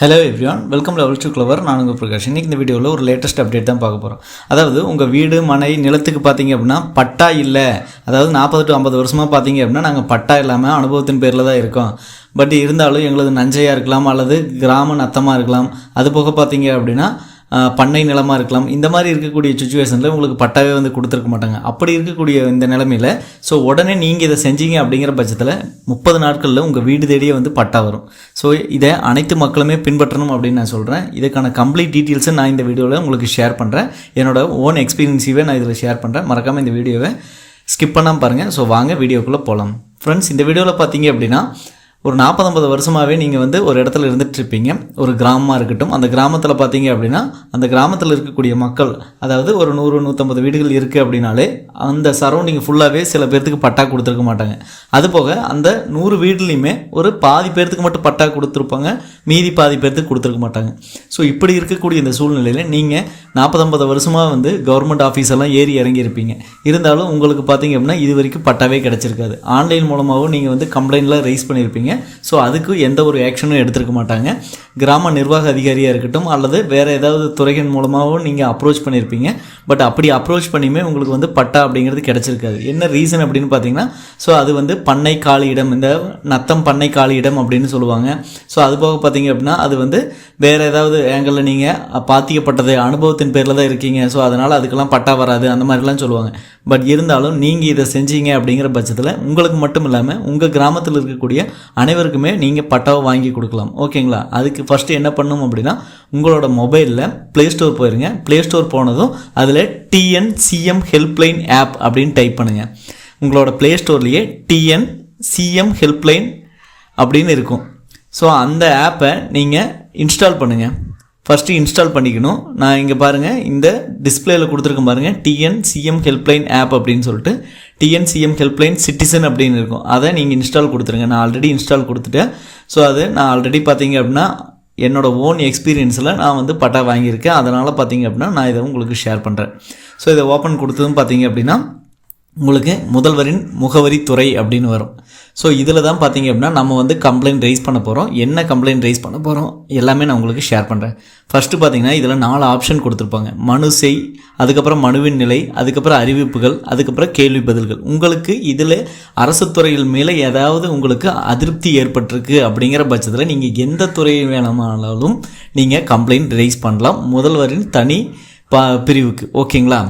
Hello everyone welcome level to clever நான் உங்கள் பிரகாஷ். இன்றைக்கி இந்த வீடியோவில் ஒரு லேட்டஸ்ட் அப்டேட் தான் பார்க்க போகிறோம் அதாவது உங்கள் வீடு மனை நிலத்துக்கு பார்த்தீங்க அப்படின்னா பட்டா இல்லை. அதாவது நாற்பது டு ஐம்பது வருஷமாக பார்த்தீங்க அப்படின்னா நாங்கள் பட்டா இல்லாமல் அனுபவத்தின் பேரில் தான் இருக்கோம். பட் இருந்தாலும் எங்களது நஞ்சையாக இருக்கலாம் அல்லது கிராம நத்தமாக இருக்கலாம். அது போக பார்த்தீங்க அப்படின்னா பண்ணை நிலமாக இருக்கலாம். இந்த மாதிரி இருக்கக்கூடிய சுச்சுவேஷனில் உங்களுக்கு பட்டாவே வந்து கொடுத்துருக்க மாட்டாங்க. அப்படி இருக்கக்கூடிய இந்த நிலமையில் ஸோ உடனே நீங்கள் இதை செஞ்சீங்க அப்படிங்கிற பட்சத்தில் முப்பது நாட்களில் உங்கள் வீடு தேடியே வந்து பட்டா வரும். ஸோ இதை அனைத்து மக்களுமே பின்பற்றணும் அப்படின்னு நான் சொல்கிறேன் இதுக்கான கம்ப்ளீட் டீட்டெயில்ஸை நான் இந்த வீடியோவில் உங்களுக்கு ஷேர் பண்ணுறேன் என்னோட ஓன் எக்ஸ்பீரியன்ஸையே நான் இதில் ஷேர் பண்ணுறேன் மறக்காமல் இந்த வீடியோவை ஸ்கிப் பண்ணாமல் பாருங்கள் ஸோ வாங்க வீடியோக்குள்ளே போகலாம் ஃப்ரெண்ட்ஸ் இந்த வீடியோவில் பார்த்தீங்க அப்படின்னா ஒரு நாற்பது ஐம்பது வருஷமாகவே நீங்கள் வந்து ஒரு இடத்துல இருந்துகிட்ருப்பீங்க ஒரு கிராமமாக இருக்கட்டும். அந்த கிராமத்தில் பார்த்தீங்க அப்படின்னா அந்த கிராமத்தில் இருக்கக்கூடிய மக்கள் அதாவது ஒரு நூறு நூற்றம்பது வீடுகள் இருக்குது அப்படின்னாலே அந்த சரௌண்டிங் ஃபுல்லாகவே சில பேர்த்துக்கு பட்டா கொடுத்துருக்க மாட்டாங்க. அது போக அந்த நூறு வீட்லேயுமே ஒரு பாதி பேர்த்துக்கு மட்டும் பட்டா கொடுத்துருப்பாங்க. மீதி பாதி பேர்த்துக்கு கொடுத்துருக்க மாட்டாங்க. ஸோ இப்படி இருக்கக்கூடிய இந்த சூழ்நிலையில் நீங்கள் நாற்பது ஐம்பது வருஷமாக வந்து கவர்மெண்ட் ஆஃபீஸ் எல்லாம் ஏறி இறங்கி இருப்பீங்க இருந்தாலும் உங்களுக்கு பார்த்தீங்க அப்படின்னா இது வரைக்கும் பட்டாவே கிடச்சிருக்காது. ஆன்லைன் மூலமாகவும் நீங்கள் வந்து கம்ப்ளைண்ட்லாம் ரைஸ் பண்ணியிருப்பீங்க. ஸோ அதுக்கு எந்த ஒரு ஆக்ஷனும் எடுத்திருக்க மாட்டாங்க. கிராம நிர்வாக அதிகாரியாக இருக்கட்டும் அல்லது வேறு ஏதாவது துறைகள் மூலமாகவும் நீங்கள் அப்ரோச் பண்ணியிருப்பீங்க பட் அப்படி அப்ரோச் பண்ணியுமே உங்களுக்கு வந்து பட்டா அப்படிங்கிறது கிடச்சிருக்காது. என்ன ரீசன் அப்படின்னு பார்த்தீங்கன்னா ஸோ அது வந்து பண்ணை காலி இடம் இந்த நத்தம் பண்ணை காளியிடம் அப்படின்னு சொல்லுவாங்க. ஸோ அது போக பார்த்தீங்க அப்படின்னா அது வந்து வேறு ஏதாவது ஏங்கிளில் நீங்கள் பாத்திக்கப்பட்டது அனுபவத்தின் பேரில் தான் இருக்கீங்க. ஸோ அதனால் அதுக்கெல்லாம் பட்டா வராது அந்த மாதிரிலாம் சொல்லுவாங்க. பட் இருந்தாலும் நீங்கள் இதை செஞ்சீங்க அப்படிங்கிற பட்சத்தில் உங்களுக்கு மட்டும் இல்லாமல் உங்கள் கிராமத்தில் இருக்கக்கூடிய அனைவருக்குமே நீங்கள் பட்டாவை வாங்கி கொடுக்கலாம். ஓகேங்களா? அதுக்கு ஃபஸ்ட்டு என்ன பண்ணணும் அப்படின்னா உங்களோட மொபைலில் ப்ளே ஸ்டோர் போயிருங்க. ப்ளே ஸ்டோர் போனதும் அதில் டிஎன் சிஎம் ஹெல்ப்லைன் ஆப் அப்படின்னு டைப் பண்ணுங்கள் உங்களோட ப்ளே ஸ்டோர்லேயே டிஎன் சிஎம் ஹெல்ப்லைன் அப்படின்னு இருக்கும். ஸோ அந்த ஆப்பை நீங்கள் இன்ஸ்டால் பண்ணுங்கள் ஃபஸ்ட்டு இன்ஸ்டால் பண்ணிக்கணும். நான் இங்கே பாருங்கள் இந்த டிஸ்பிளேயில் கொடுத்துருக்கேன் பாருங்கள் டிஎன் சிஎம் ஹெல்ப்லைன் ஆப் அப்படின்னு சொல்லிட்டு டிஎன் சிஎம் ஹெல்ப்லைன் சிட்டிசன் அப்படின்னு இருக்கும். அதை நீங்கள் இன்ஸ்டால் கொடுத்துருங்க. நான் ஆல்ரெடி இன்ஸ்டால் கொடுத்துட்டேன். ஸோ அது நான் ஆல்ரெடி பார்த்தீங்க அப்படின்னா என்னோடய ஓன் எக்ஸ்பீரியன்ஸில் நான் வந்து பட்டா வாங்கியிருக்கேன். அதனால் பார்த்தீங்க அப்படின்னா நான் இதை உங்களுக்கு ஷேர் பண்ணுறேன் ஸோ இதை ஓப்பன் கொடுத்ததும் பார்த்தீங்க அப்படின்னா உங்களுக்கு முதல்வரின் முகவரி துறை அப்படின்னு வரும். ஸோ இதில் தான் பார்த்தீங்க அப்படின்னா நம்ம வந்து கம்ப்ளைண்ட் ரைஸ் பண்ண போகிறோம் என்ன கம்ப்ளைண்ட் ரைஸ் பண்ண போகிறோம் எல்லாமே நான் உங்களுக்கு ஷேர் பண்ணுறேன் ஃபஸ்ட்டு பார்த்தீங்கன்னா இதில் நாலு ஆப்ஷன் கொடுத்துருப்பாங்க. மனு செய் அதுக்கப்புறம் மனுவின் நிலை அதுக்கப்புறம் அறிவிப்புகள் அதுக்கப்புறம் கேள்வி பதில்கள். உங்களுக்கு இதில் அரசு துறைகள் மேலே ஏதாவது உங்களுக்கு அதிருப்தி ஏற்பட்டிருக்கு அப்படிங்கிற பட்சத்தில் நீங்கள் எந்த துறை வேணுமானாலும் நீங்கள் கம்ப்ளைண்ட் ரைஸ் பண்ணலாம். முதல்வரின் தனி ப பிரிவுக்கு. ஓகேங்களா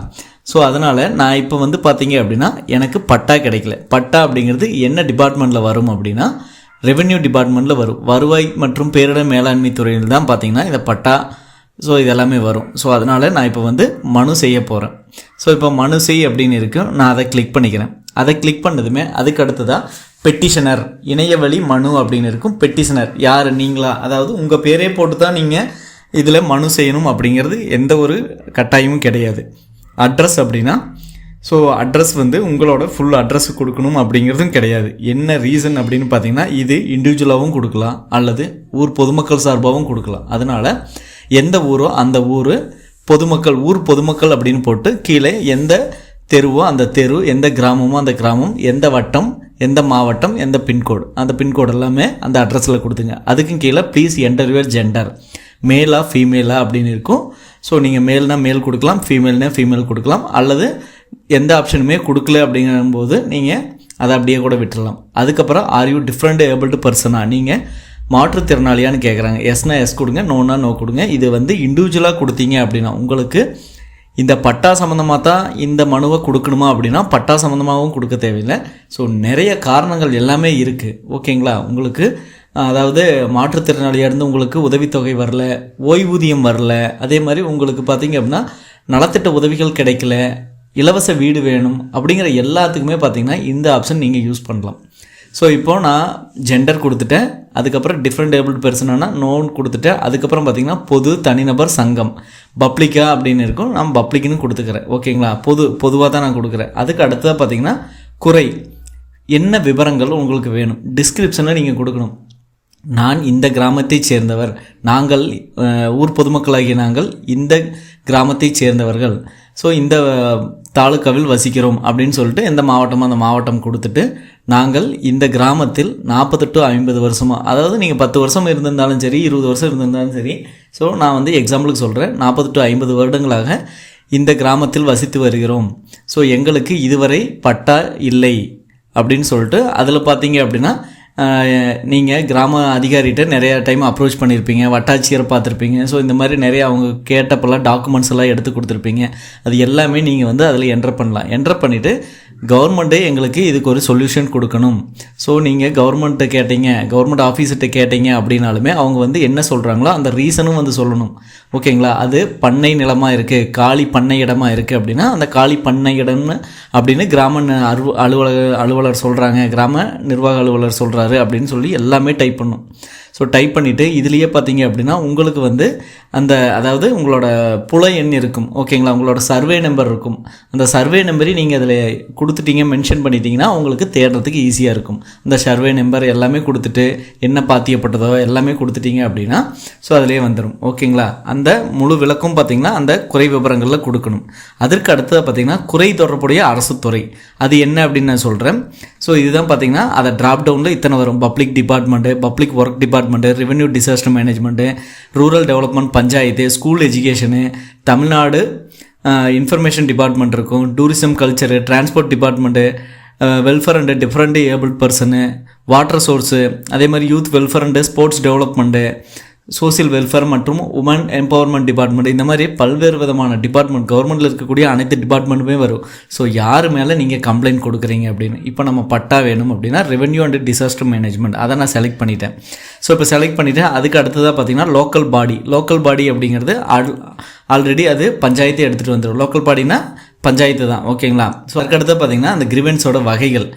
ஸோ அதனால் நான் இப்போ வந்து பார்த்தீங்க அப்படின்னா எனக்கு பட்டா கிடைக்கல. பட்டா அப்படிங்கிறது என்ன டிபார்ட்மெண்ட்டில் வரும் அப்படின்னா ரெவென்யூ டிபார்ட்மெண்ட்டில் வரும். வருவாய் மற்றும் பேரிடர் மேலாண்மை துறையில் தான் பார்த்தீங்கன்னா இந்த பட்டா ஸோ இதெல்லாமே வரும். ஸோ அதனால் நான் இப்போ வந்து மனு செய்ய போகிறேன் ஸோ இப்போ மனு செய் அப்படின்னு இருக்கும் நான் அதை கிளிக் பண்ணிக்கிறேன். அதை கிளிக் பண்ணதுமே அதுக்கு அடுத்ததாக பெட்டிஷனர் இணையவழி மனு அப்படின்னு இருக்கும். பெட்டிஷனர் யார்? நீங்களா? அதாவது உங்கள் பேரே போட்டு தான் நீங்கள் இதில் மனு செய்யணும் அப்படிங்கிறது எந்த ஒரு கட்டாயமும் கிடையாது. அட்ரஸ் அப்படின்னா ஸோ அட்ரஸ் வந்து உங்களோட ஃபுல் அட்ரஸ் கொடுக்கணும் அப்படிங்கிறதும் கிடையாது. என்ன ரீசன் அப்படின்னு பார்த்தீங்கன்னா இது இண்டிவிஜுவலாகவும் கொடுக்கலாம் அல்லது ஊர் பொதுமக்கள் சார்பாகவும் கொடுக்கலாம். அதனால் எந்த ஊரோ அந்த ஊர் பொதுமக்கள் ஊர் பொதுமக்கள் அப்படின்னு போட்டு கீழே எந்த தெருவோ அந்த தெரு எந்த கிராமமோ அந்த கிராமம் எந்த வட்டம் எந்த மாவட்டம் எந்த பின்கோடு அந்த பின்கோடு எல்லாமே அந்த அட்ரஸில் கொடுத்துங்க. அதுக்கும் கீழே ப்ளீஸ் என்டர் யுவர் ஜெண்டர் மேலா ஃபீமேலா அப்படின்னு இருக்கும். ஸோ நீங்கள் மேல்னா மேல் கொடுக்கலாம் ஃபீமேல்னா ஃபீமேல் கொடுக்கலாம் அல்லது எந்த ஆப்ஷனுமே கொடுக்கல அப்படிங்கும்போது நீங்கள் அதை அப்படியே கூட விட்டுறலாம். அதுக்கப்புறம் ஆர் யூ டிஃப்ரெண்ட் ஏபிள்டு பர்சனா நீங்கள் மாற்றுத்திறனாளியான்னு கேட்குறாங்க எஸ்னா எஸ் கொடுங்க நோனா நோ கொடுங்க. இது வந்து இண்டிவிஜுவலாக கொடுத்தீங்க அப்படின்னா உங்களுக்கு இந்த பட்டா சம்மந்தமாக தான் இந்த மனுவை கொடுக்கணுமா அப்படின்னா பட்டா சம்மந்தமாகவும் கொடுக்க தேவையில்லை. ஸோ நிறைய காரணங்கள் எல்லாமே இருக்குது ஓகேங்களா உங்களுக்கு அதாவது மாற்றுத்திறனாளியாக இருந்து உங்களுக்கு உதவித்தொகை வரல ஓய்வூதியம் வரல அதே மாதிரி உங்களுக்கு பார்த்தீங்க அப்படின்னா நலத்திட்ட உதவிகள் கிடைக்கல இலவச வீடு வேணும் அப்படிங்கிற எல்லாத்துக்குமே பார்த்தீங்கன்னா இந்த ஆப்ஷன் நீங்கள் யூஸ் பண்ணலாம். ஸோ இப்போது நான் ஜெண்டர் கொடுத்துட்டேன் அதுக்கப்புறம் டிஃப்ரெண்ட் ஏபிள்டு பெர்சனானா நோன் கொடுத்துட்டேன் அதுக்கப்புறம் பார்த்தீங்கன்னா பொது தனிநபர் சங்கம் பப்ளிக்கா அப்படின்னு இருக்கும் நான் பப்ளிக்னு கொடுத்துக்கிறேன். ஓகேங்களா பொது பொதுவாக தான் நான் கொடுக்குறேன். அதுக்கு அடுத்ததாக பார்த்தீங்கன்னா குறை என்ன விவரங்கள் உங்களுக்கு வேணும்? டிஸ்கிரிப்ஷனில் நீங்கள் கொடுக்கணும். நான் இந்த கிராமத்தைச் சேர்ந்தவர். நாங்கள் ஊர் பொதுமக்களாகிய நாங்கள் இந்த கிராமத்தைச் சேர்ந்தவர்கள். ஸோ இந்த தாலுக்காவில் வசிக்கிறோம் அப்படின்னு சொல்லிட்டு எந்த மாவட்டமோ அந்த மாவட்டம் கொடுத்துட்டு நாங்கள் இந்த கிராமத்தில் நாற்பது டு ஐம்பது வருஷமாக அதாவது நீங்கள் பத்து வருஷம் இருந்திருந்தாலும் சரி இருபது வருஷம் இருந்திருந்தாலும் சரி ஸோ நான் வந்து எக்ஸாம்பிளுக்கு சொல்கிறேன் நாற்பது டு ஐம்பது வருடங்களாக இந்த கிராமத்தில் வசித்து வருகிறோம். ஸோ எங்களுக்கு இதுவரை பட்டா இல்லை அப்படின்னு சொல்லிட்டு அதில் பார்த்தீங்க அப்படின்னா நீங்கள் கிராம அதிகாரிகிட்ட நிறைய டைம் அப்ரோச் பண்ணியிருப்பீங்க வட்டாட்சியரை பார்த்துருப்பீங்க. ஸோ இந்த மாதிரி நிறைய அவங்க கேட்டப்பெல்லாம் டாக்குமெண்ட்ஸ் எல்லாம் எடுத்து கொடுத்துருப்பீங்க. அது எல்லாமே நீங்கள் வந்து அதில் என்டர் பண்ணலாம். என்டர் பண்ணிவிட்டு கவர்மெண்ட்டே எங்களுக்கு இதுக்கு ஒரு சொல்யூஷன் கொடுக்கணும். ஸோ நீங்கள் கவர்மெண்ட்டை கேட்டீங்க கவர்மெண்ட் ஆஃபீஸர்கிட்ட கேட்டீங்க அப்படின்னாலுமே அவங்க வந்து என்ன சொல்கிறாங்களோ அந்த ரீசனும் வந்து சொல்லணும். ஓகேங்களா அது பண்ணை நிலமாக இருக்குது காலி பண்ணை இடமா இருக்குது அப்படின்னா அந்த காலி பண்ணை இடம்னு அப்படின்னு கிராம அலுவலக அலுவலர் அலுவலர் சொல்கிறாங்க கிராம நிர்வாக அலுவலர் சொல்கிறாரு அப்படின்னு சொல்லி எல்லாமே டைப் பண்ணும். ஸோ டைப் பண்ணிவிட்டு இதுலேயே பார்த்தீங்க அப்படின்னா உங்களுக்கு வந்து அந்த அதாவது உங்களோட புல எண் இருக்கும். ஓகேங்களா உங்களோட சர்வே நம்பர் இருக்கும். அந்த சர்வே நம்பரையும் நீங்கள் அதில் கொடுத்துட்டீங்க மென்ஷன் பண்ணிட்டீங்கன்னா உங்களுக்கு தேடுறதுக்கு ஈஸியாக இருக்கும். அந்த சர்வே நம்பர் எல்லாமே கொடுத்துட்டு என்ன பாத்தியப்பட்டதோ எல்லாமே கொடுத்துட்டீங்க அப்படின்னா ஸோ அதிலே வந்துடும் ஓகேங்களா அந்த முழு விளக்கம் பார்த்தீங்கன்னா அந்த குறை விவரங்களில் கொடுக்கணும். அதற்கு அடுத்தது பார்த்தீங்கன்னா குறை தொடர்புடைய அரசு துறை. அது என்ன அப்படின்னு நான் சொல்கிறேன் ஸோ இதுதான் பார்த்தீங்கன்னா அதை ட்ராப் டவுனில் இத்தனை வரும். Public department public work department revenue disaster management rural development panchayat school education Tamil Nadu information department இருக்கும். Tourism culture transport department welfare and different able person water source அதே மாதிரி youth welfare and sports development social welfare மற்றும் woman empowerment department இந்த மாதிரி பல்வேறு விதமான department கவர்மெண்ட்டில் இருக்கக்கூடிய அனைத்து டிபார்ட்மெண்ட்டுமே வரும். ஸோ யார் மேலே நீங்கள் கம்ப்ளைண்ட் கொடுக்குறீங்க அப்படின்னு? இப்போ நம்ம பட்டா வேணும் அப்படின்னா ரெவென்யூ அண்ட் டிசாஸ்டர் மேனேஜ்மெண்ட் அதை நான் செலக்ட் பண்ணிட்டேன். ஸோ இப்போ செலக்ட் பண்ணிவிட்டேன் அதுக்கு அடுத்ததாக பார்த்தீங்கன்னா லோக்கல் பாடி லோக்கல் பாடி அப்படிங்கிறது ஆல் ஆல்ரெடி அது பஞ்சாயத்து எடுத்துகிட்டு வந்துடும் லோக்கல் பாடினா பஞ்சாயத்து தான். ஓகேங்களா? ஸோ அதுக்கடுத்து பார்த்தீங்கன்னா அந்த கிரிவென்ஸோட வகைகள்.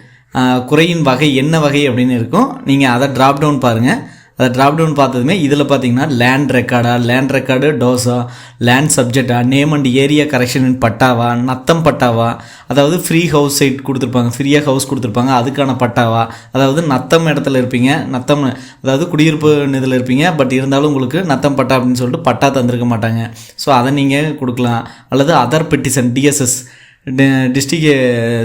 குறையின் வகை என்ன வகை அப்படின்னு இருக்கும். நீங்கள் அதை ட்ராப் டவுன் பாருங்கள் அதை ட்ராப் டவுன் பார்த்ததுமே இதில் பார்த்தீங்கன்னா லேண்ட் ரெக்கார்டா லேண்ட் ரெக்கார்டு டோஸா லேண்ட் சப்ஜெக்டா நேம் அண்ட் ஏரியா கரெக்ஷன் பட்டாவா நத்தம் பட்டாவா அதாவது ஃப்ரீ ஹவுஸ் சைட் கொடுத்துருப்பாங்க ஃப்ரீயாக ஹவுஸ் கொடுத்துருப்பாங்க அதுக்கான பட்டாவா அதாவது நத்தம் இடத்துல இருப்பீங்க நத்தம் அதாவது குடியிருப்பு இதில் இருப்பீங்க பட் இருந்தாலும் உங்களுக்கு நத்தம் பட்டா அப்படின்னு சொல்லிட்டு பட்டா தந்திருக்க மாட்டாங்க. ஸோ அதை நீங்கள் கொடுக்கலாம். அல்லது other petition DSS district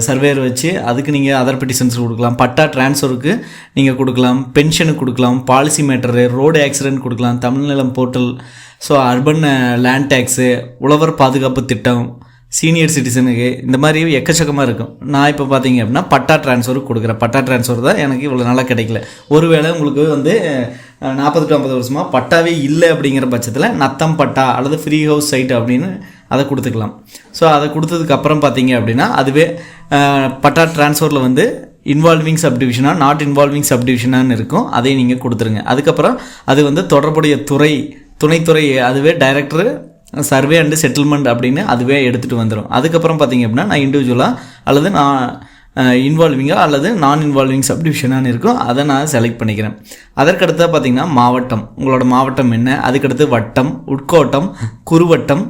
surveyor வச்சு அதுக்கு நீங்கள் அதர் பெட்டிஷன்ஸ் கொடுக்கலாம். பட்டா ட்ரான்ஸ்ஃபருக்கு நீங்கள் கொடுக்கலாம். பென்ஷனுக்கு கொடுக்கலாம். பாலிசி மேட்டரு ரோடு ஆக்சிடென்ட் கொடுக்கலாம். Tamil Nilam portal so urban land tax உழவர் பாதுகாப்பு திட்டம் சீனியர் சிட்டிசனுக்கு இந்த மாதிரி எக்கச்சக்கமாக இருக்கும். நான் இப்போ பார்த்தீங்க அப்படின்னா பட்டா ட்ரான்ஸ்ஃபருக்கு கொடுக்குறேன். பட்டா ட்ரான்ஸ்ஃபர் தான் எனக்கு இவ்வளோ நாளாக கிடைக்கல. ஒருவேளை உங்களுக்கு வந்து நாற்பது டு ஐம்பது வருஷமாக பட்டாவே இல்லை அப்படிங்கிற பட்சத்தில் நத்தம் பட்டா அல்லது ஃப்ரீ ஹவுஸ் சைட் அப்படின்னு அதை கொடுத்துக்கலாம். ஸோ அதை கொடுத்ததுக்கப்புறம் பார்த்தீங்க அப்படின்னா அதுவே பட்டா டிரான்ஸ்ஃபரில் வந்து இன்வால்விங் சப்டிவிஷனா நாட் இன்வால்விங் சப்டிவிஷனான்னு இருக்கும். அதை நீங்கள் கொடுத்துருங்க. அதுக்கப்புறம் அது வந்து தொடர்புடைய துறை துணைத்துறை அதுவே டைரக்டர் சர்வே அண்டு செட்டில்மெண்ட் அப்படின்னு அதுவே எடுத்துகிட்டு வந்துடும் அதுக்கப்புறம் பார்த்தீங்க அப்படின்னா நான் இண்டிவிஜுவலாக அல்லது நான் இன்வால்விங்காக அல்லது நான் இன்வால்விங் சப்டிவிஷனானு இருக்கும். அதை நான் செலக்ட் பண்ணிக்கிறேன். அதற்கடுத்தா பார்த்தீங்கன்னா மாவட்டம். உங்களோட மாவட்டம் என்ன? அதுக்கடுத்து வட்டம் உட்கோட்டம் குறுவட்டம்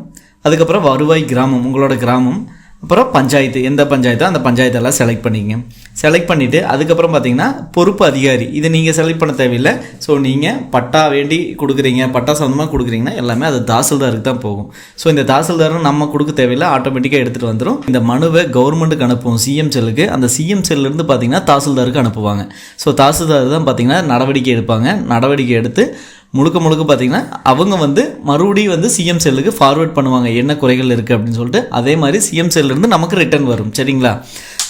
அதுக்கப்புறம் வருவாய் கிராமம் உங்களோட கிராமம் அப்புறம் பஞ்சாயத்து எந்த பஞ்சாயத்தோ அந்த பஞ்சாயத்தெல்லாம் செலக்ட் பண்ணிக்கங்க செலக்ட் பண்ணிவிட்டு அதுக்கப்புறம் பார்த்தீங்கன்னா பொறுப்பு அதிகாரி இதை நீங்கள் செலக்ட் பண்ண தேவையில்லை. ஸோ நீங்கள் பட்டா வேண்டி கொடுக்குறீங்க பட்டா சொந்தமாக கொடுக்குறீங்கன்னா எல்லாமே அது தாசில்தாருக்கு தான் போகும். ஸோ இந்த தாசில்தாரும் நம்ம கொடுக்க தேவையில்லை ஆட்டோமேட்டிக்காக எடுத்துகிட்டு வந்துடும் இந்த மனுவை கவர்மெண்ட்டுக்கு அனுப்புவோம் சிஎம் செல்லுக்கு அந்த சிஎம் செல்லேருந்து பார்த்தீங்கன்னா தாசில்தாருக்கு அனுப்புவாங்க. ஸோ தாசில்தார் தான் பார்த்தீங்கன்னா நடவடிக்கை எடுப்பாங்க. நடவடிக்கை எடுத்து முழுக்க முழுக்க பார்த்தீங்கன்னா அவங்க வந்து மறுபடியும் வந்து சிஎம் செல்லுக்கு ஃபார்வர்ட் பண்ணுவாங்க என்ன குறைகள் இருக்குது அப்படின்னு சொல்லிட்டு. அதே மாதிரி சிஎம் செல்லிருந்து நமக்கு ரிட்டர்ன் வரும் சரிங்களா?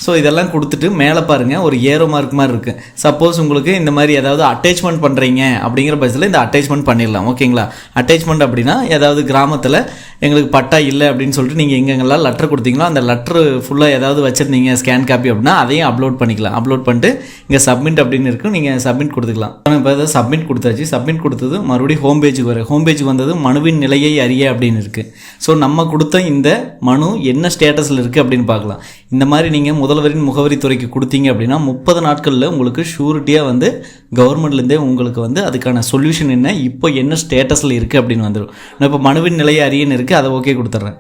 ஸோ இதெல்லாம் கொடுத்துட்டு மேலே பாருங்கள் ஒரு ஏரோ மார்க் மாதிரி இருக்குது சப்போஸ் உங்களுக்கு இந்த மாதிரி ஏதாவது அட்டேச்மெண்ட் பண்ணுறீங்க அப்படிங்கிற பட்சத்தில் இந்த அட்டேச்மெண்ட் பண்ணிடலாம் ஓகேங்களா? அட்டேச்மெண்ட் அப்படின்னா ஏதாவது கிராமத்தில் எங்களுக்கு பட்டா இல்லை அப்படின்னு சொல்லிட்டு நீங்கள் எங்கெங்கெல்லாம் லெட்டர் கொடுத்தீங்களோ அந்த லெட்ரு ஃபுல்லாக ஏதாவது வச்சுருந்தீங்க ஸ்கேன் காப்பி அப்படின்னா அதையும் அப்லோட் பண்ணிக்கலாம். அப்லோட் பண்ணிட்டு இங்கே சப்மிட் அப்படின்னு இருக்கும் நீங்கள் சப்மிட் கொடுத்துக்கலாம். இப்போ இதை சப்மிட் கொடுத்தாச்சு சப்மிட் கொடுத்தது மறுபடியும் ஹோம் பேஜுக்கு வரும் ஹோம் பேஜுக்கு வந்தது மனுவின் நிலையை அறிய அப்படின்னு இருக்குது ஸோ நம்ம கொடுத்த இந்த மனு என்ன ஸ்டேட்டஸில் இருக்குது அப்படின்னு பார்க்கலாம். இந்த மாதிரி நீங்கள் முதல்வரின் முகவரி துறைக்கு கொடுத்தீங்க அப்படின்னா முப்பது நாட்களில் உங்களுக்கு ஷூரிட்டியாக வந்து கவர்மெண்ட்லேருந்தே உங்களுக்கு வந்து அதுக்கான சொல்யூஷன் என்ன இப்போ என்ன ஸ்டேட்டஸில் இருக்குது அப்படின்னு வந்துடும் நான் இப்போ மனுவின் நிலையை அறியன்னு இருக்குது அதை ஓகே கொடுத்துட்றேன்.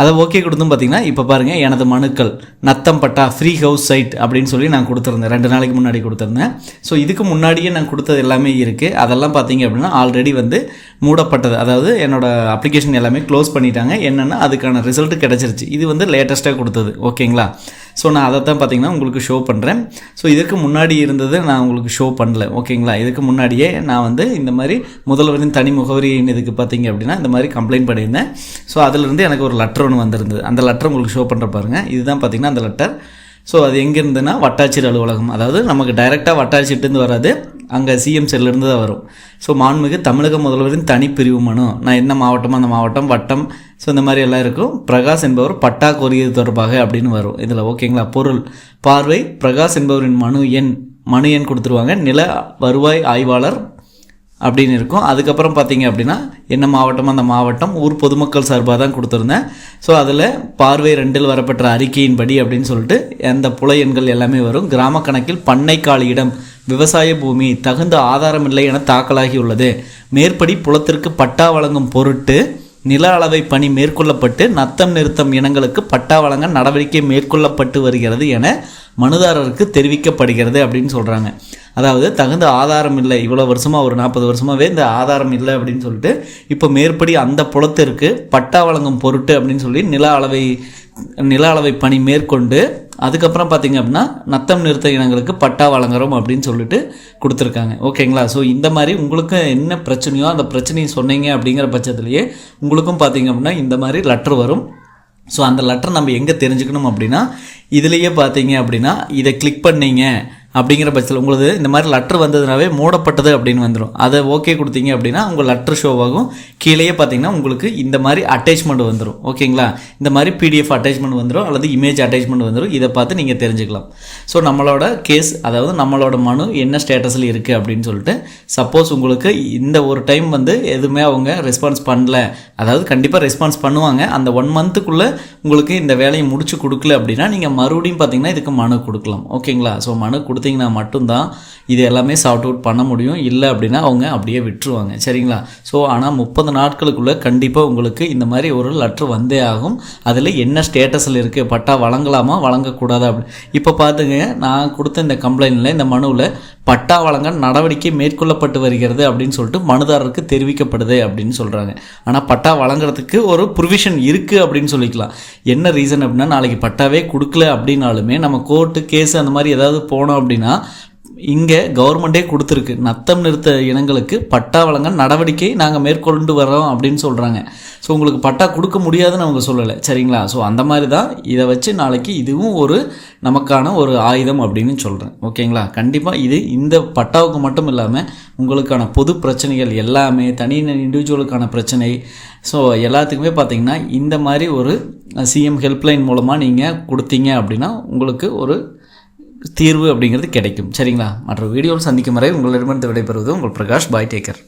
அதை ஓகே கொடுத்தும் பார்த்தீங்கன்னா இப்போ பாருங்கள் எனது மனுக்கள் நத்தம் பட்டா ஃப்ரீ ஹவுஸ் சைட் அப்படின்னு சொல்லி நான் கொடுத்துருந்தேன். ரெண்டு நாளைக்கு முன்னாடி கொடுத்துருந்தேன். ஸோ இதுக்கு முன்னாடியே நான் கொடுத்தது எல்லாமே இருக்குது அதெல்லாம் பார்த்தீங்க அப்படின்னா ஆல்ரெடி வந்து மூடப்பட்டது. அதாவது என்னோட அப்ளிகேஷன் எல்லாமே க்ளோஸ் பண்ணிட்டாங்க. என்னென்னா அதுக்கான ரிசல்ட் கிடச்சிருச்சு. இது வந்து லேட்டஸ்ட்டாக கொடுத்தது. ஓகேங்களா ஸோ நான் அதை தான் பார்த்தீங்கன்னா உங்களுக்கு ஷோ பண்ணுறேன் ஸோ இதுக்கு முன்னாடி இருந்தது நான் உங்களுக்கு ஷோ பண்ணல. ஓகேங்களா இதுக்கு முன்னாடியே நான் வந்து இந்த மாதிரி முதல்வரின் தனி முகவரியின் இதுக்கு பார்த்தீங்க அப்படின்னா இந்த மாதிரி கம்ப்ளைண்ட் பண்ணியிருந்தேன். ஸோ அதிலிருந்து எனக்கு ஒரு லெட்டர் ஒன்று வந்திருந்தது. அந்த லெட்டர் உங்களுக்கு ஷோ பண்ணுற பாருங்கள் இதுதான் பார்த்தீங்கன்னா அந்த லெட்டர் ஸோ அது எங்கே இருந்துன்னா வட்டாட்சியர் அலுவலகம். அதாவது நமக்கு டைரெக்டாக வட்டாட்சியிட்டேருந்து வராது. அங்கே சிஎம் செல்லிருந்து தான் வரும். ஸோ மாண்புமிகு தமிழக முதல்வரின் தனிப்பிரிவு மனு. நான் என்ன மாவட்டமோ அந்த மாவட்டம் வட்டம் ஸோ இந்த மாதிரி எல்லாம் இருக்கும். பிரகாஷ் என்பவர் பட்டா கோரியது தொடர்பாக அப்படின்னு வரும். இதில் ஓகேங்களா பொருள். பார்வை பிரகாஷ் என்பவரின் மனு எண் மனு எண் கொடுத்துருவாங்க. நில வருவாய் ஆய்வாளர் அப்படின்னு இருக்கும். அதுக்கப்புறம் பார்த்தீங்க அப்படின்னா என்ன மாவட்டம் அந்த மாவட்டம் ஊர் பொதுமக்கள் சார்பாக தான் கொடுத்துருந்தேன். ஸோ அதில் பார்வை ரெண்டில் வரப்பெற்ற அறிக்கையின்படி அப்படின்னு சொல்லிட்டு அந்த புல எண்கள் எல்லாமே வரும். கிராம கணக்கில் பண்ணைக்கால் இடம் விவசாய பூமி தகுந்த ஆதாரமில்லை என தாக்கலாகியுள்ளது. மேற்படி புலத்திற்கு பட்டா வழங்கும் பொருட்டு நில அளவை பணி மேற்கொள்ளப்பட்டு நத்தம் நிறுத்தம் இனங்களுக்கு பட்டா வழங்க நடவடிக்கை மேற்கொள்ளப்பட்டு வருகிறது என மனுதாரருக்கு தெரிவிக்கப்படுகிறது அப்படின்னு சொல்கிறாங்க அதாவது தகுந்த ஆதாரம் இல்லை. இவ்வளோ வருஷமாக ஒரு நாற்பது வருஷமாகவே இந்த ஆதாரம் இல்லை அப்படின்னு சொல்லிட்டு இப்போ மேற்படி அந்த புலத்திற்கு பட்டா வழங்கும் பொருட்டு அப்படின்னு சொல்லி நில அளவை நில அளவை பணி மேற்கொண்டு அதுக்கப்புறம் பார்த்திங்க அப்படின்னா நத்தம் நிறுத்த இனங்களுக்கு பட்டா வழங்குறோம் அப்படின்னு சொல்லிட்டு கொடுத்துருக்காங்க. ஓகேங்களா? ஸோ இந்த மாதிரி உங்களுக்கு என்ன பிரச்சனையோ அந்த பிரச்சனையை சொன்னீங்க அப்படிங்கிற பட்சத்துலேயே உங்களுக்கும் பார்த்திங்க அப்படின்னா இந்த மாதிரி லெட்டர் வரும். ஸோ அந்த லெட்டர் நம்ம எங்கே தெரிஞ்சுக்கணும் அப்படின்னா இதுலேயே பார்த்தீங்க அப்படின்னா இதை கிளிக் பண்ணீங்க. அப்படிங்கிற பட்சத்தில் உங்களுக்கு இந்த மாதிரி லெட்டர் வந்ததுனாவே மூடப்பட்டது அப்படின்னு வந்துடும் அதை ஓகே கொடுத்தீங்க அப்படின்னா உங்கள் லெட்டர் ஷோவாகும் கீழேயே பார்த்தீங்கன்னா உங்களுக்கு இந்த மாதிரி அட்டாச்மெண்ட் வந்துடும் ஓகேங்களா? இந்த மாதிரி பிடிஎஃப் அட்டாச்மெண்ட் வந்துடும் அல்லது இமேஜ் அட்டாச்மெண்ட் வந்துடும் இதை பார்த்து நீங்கள் தெரிஞ்சுக்கலாம். ஸோ நம்மளோட கேஸ் அதாவது நம்மளோட மனு என்ன ஸ்டேட்டஸில் இருக்குது அப்படின்னு சொல்லிட்டு சப்போஸ் உங்களுக்கு இந்த ஒரு டைம் வந்து எதுவுமே அவங்க ரெஸ்பான்ஸ் பண்ணல. அதாவது கண்டிப்பாக ரெஸ்பான்ஸ் பண்ணுவாங்க. அந்த ஒன் மந்த்துக்குள்ளே உங்களுக்கு இந்த வேலையை முடிச்சு கொடுக்கல அப்படின்னா நீங்கள் மறுபடியும் பார்த்தீங்கன்னா இதுக்கு மனு கொடுக்கலாம். ஓகேங்களா? ஸோ மனு கொடுத்தீங்கன்னா மட்டும்தான் இது எல்லாமே சார்ட் அவுட் பண்ண முடியும். இல்லை அப்படின்னா அவங்க அப்படியே விட்டுருவாங்க. சரிங்களா? ஸோ ஆனால் முப்பது நாட்களுக்குள்ளே கண்டிப்பாக உங்களுக்கு இந்த மாதிரி ஒரு லெட்ரு வந்தே ஆகும். அதில் என்ன ஸ்டேட்டஸில் இருக்குது பட்டா வழங்கலாமா? வழங்கக்கூடாதா? அப்படி. இப்போ பார்த்துங்க நான் கொடுத்த இந்த கம்ப்ளைண்ட்டில் இந்த மனுவில் பட்டா வழங்க நடவடிக்கை மேற்கொள்ளப்பட்டு வருகிறது அப்படின்னு சொல்லிட்டு மனுதாரருக்கு தெரிவிக்கப்படுது அப்படின்னு சொல்கிறாங்க ஆனால் பட்டா வழங்குறதுக்கு ஒரு ப்ரொவிஷன் இருக்குது அப்படின்னு சொல்லிக்கலாம். என்ன ரீசன் அப்படின்னா நாளைக்கு பட்டாவே கொடுக்கல அப்படின்னாலுமே நம்ம கோர்ட்டு கேஸ் அந்த மாதிரி ஏதாவது போனோம் அப்படின்னா இங்கே கவர்மெண்ட்டே கொடுத்துருக்கு. நத்தம் நிறுத்த இனங்களுக்கு பட்டா வழங்க நடவடிக்கை நாங்கள் மேற்கொண்டு வரோம் அப்படின்னு சொல்கிறாங்க ஸோ உங்களுக்கு பட்டா கொடுக்க முடியாதுன்னு அவங்க சொல்லலை. சரிங்களா? ஸோ அந்த மாதிரி தான் இதை வச்சு நாளைக்கு இதுவும் ஒரு நமக்கான ஒரு ஆயுதம் அப்படின்னு சொல்கிறேன் ஓகேங்களா? கண்டிப்பாக இது இந்த பட்டாவுக்கு மட்டும் இல்லாமல் உங்களுக்கான பொது பிரச்சனைகள் எல்லாமே தனி இண்டிவிஜுவலுக்கான பிரச்சனை. ஸோ எல்லாத்துக்குமே பார்த்தீங்கன்னா இந்த மாதிரி ஒரு சிஎம் ஹெல்ப்லைன் மூலமாக நீங்கள் கொடுத்தீங்க அப்படின்னா உங்களுக்கு ஒரு தீர்வு அப்படிங்கிறது கிடைக்கும். சரிங்களா? மற்ற வீடியோவில் சந்திக்கும் வரை உங்களிடமிருந்து விடைபெறுவது உங்கள் பிரகாஷ் பாய் டேக்கர்